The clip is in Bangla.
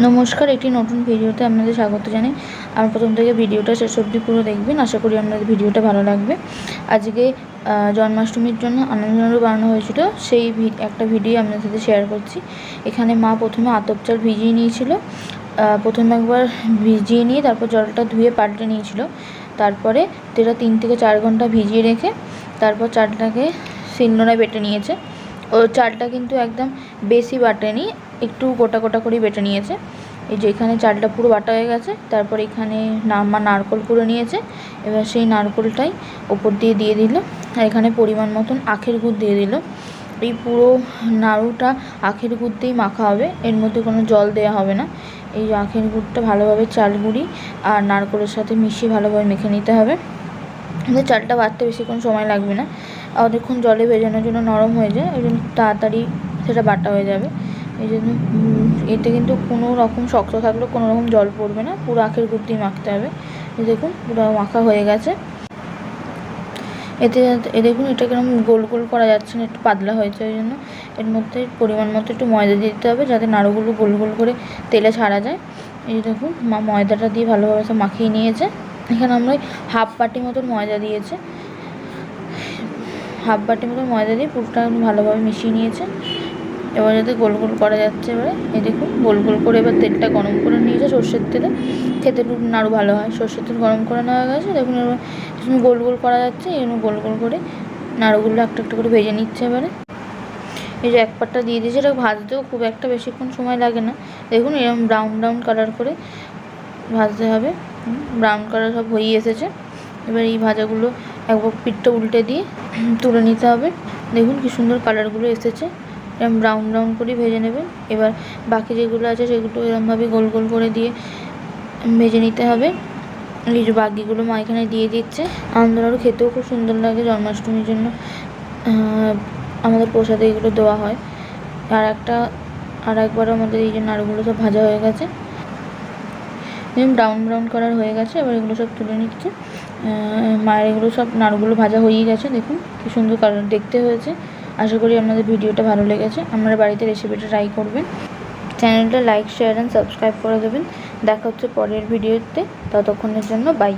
নমস্কার, একটি নতুন ভিডিওতে আপনাদের স্বাগত জানাই। আমার প্রথম থেকে ভিডিওটা শেষ অবধি পুরো দেখবেন। আশা করি আপনাদের ভিডিওটা ভালো লাগবে। আজকে জন্মাষ্টমীর জন্য আনন্দনাড়ু বানানো হয়েছিল। সেই একটা ভিডিও আপনাদের সাথে শেয়ার করছি। এখানে মা প্রথমে আতপ চাল ভিজিয়ে নিয়েছিল। প্রথমে একবার ভিজিয়ে নিয়ে তারপর জলটা ধুয়ে পাল্টে নিয়েছিল। তারপরে যেটা তিন থেকে চার ঘণ্টা ভিজিয়ে রেখে তারপর চালটাকে শিলনোড়ায় বেটে নিয়েছে। ও চালটা কিন্তু একদম বেশি বাটেনি। একটু গোটা গোটা করেই বেটে নিয়েছে। এই যে এখানে চালটা পুরো বাটা হয়ে গেছে, তারপর এখানে নামা নারকল পুরো নিয়েছে, এবার সেই নারকলটাই ওপর দিয়ে দিয়ে দিল, আর এখানে পরিমাণ মতন আখের গুড় দিয়ে দিল। এই পুরো নাড়ুটা আখের গুড় দিয়েই মাখা হবে, এর মধ্যে কোনো জল দেওয়া হবে না। এই আখের গুড়টা ভালোভাবে চাল গুঁড়ি আর নারকলের সাথে মিশিয়ে ভালোভাবে মেখে নিতে হবে। কিন্তু চালটা বাটতে বেশিক্ষণ সময় লাগবে না, অনেকক্ষণ জলে ভেজানোর জন্য নরম হয়ে যায়, ওই জন্য তাড়াতাড়ি সেটা বাটা হয়ে যাবে। এই জন্য এতে কিন্তু কোনো রকম শক্ত থাকলেও কোনো রকম জল পড়বে না, পুরো আখের গুড় দিয়ে মাখতে হবে। এই দেখুন, পুরো মাখা হয়ে গেছে। এতে, এ দেখুন, এটা কীরকম গোল গোল করা যাচ্ছে না, একটু পাতলা হয়েছে ওই জন্য। এর মধ্যে, পরিমাণ মতো একটু ময়দা দিয়ে দিতে হবে, যাতে নাড়ুগুলো গোল গোল করে তেলে ছাড়া যায়। এই দেখুন, মা, ময়দাটা দিয়ে ভালোভাবে সব মাখিয়ে নিয়েছে। এখানে আমরা হাফ বাটি মতন ময়দা দিয়েছে। হাফ বাটি মতো ময়দা দিয়ে পুরোটা ভালোভাবে মিশিয়ে নিয়েছে। এবার যাতে গোল গোল করা যাচ্ছে, এবারে এই দেখুন, গোল গোল করে এবার তেলটা গরম করে নিয়েছে সর্ষের তেলে। খেতে একটু নাড়ু ভালো হয়। সর্ষের তেল গরম করে নেওয়া গেছে। দেখুন এবার গোল গোল করা যাচ্ছে এগুলো গোল গোল করে নাড়ুগুলো একটা একটা করে ভেজে নিচ্ছে এবারে। এই যে এক পাটটা দিয়ে দিয়েছে, এটা ভাজতেও খুব একটা বেশিক্ষণ সময় লাগে না। দেখুন এরকম ব্রাউন ব্রাউন কালার করে ভাজতে হবে। ব্রাউন কালার সব হয়েই এসেছে। এবার এই ভাজাগুলো একবার পিঠটা উল্টে দিয়ে তুলে নিতে হবে। দেখুন কি সুন্দর কালারগুলো এসেছে। এরকম ব্রাউন ব্রাউন করে ভেজে নেবেন। এবার বাকি যেগুলো আছে সেগুলো এরকমভাবে গোল গোল করে দিয়ে ভেজে নিতে হবে। এই যে বাকিগুলো মা এখানে দিয়ে দিচ্ছে। আমাদের আরও খেতেও খুব সুন্দর লাগে জন্মাষ্টমীর জন্য। আমাদের প্রসাদে এগুলো দেওয়া হয়। আর একটা, আর একবার আমাদের এই যে নাড়ুগুলো সব ভাজা হয়ে গেছে। ব্রাউন ব্রাউন কালার হয়ে গেছে। এবার এগুলো সব তুলে নিচ্ছে। মায়ের এগুলো সব নাড়ুগুলো ভাজা হয়েই গেছে। দেখুন কি সুন্দর কালার দেখতে হয়েছে। আশা করি আপনাদের ভিডিওটা ভালো লেগেছে। আপনারা বাড়িতে রেসিপিটা ট্রাই করবেন। চ্যানেলটা লাইক শেয়ার অ্যান্ড সাবস্ক্রাইব করে দেবেন। দেখা হচ্ছে পরের ভিডিওতে। ততক্ষণের জন্য বাই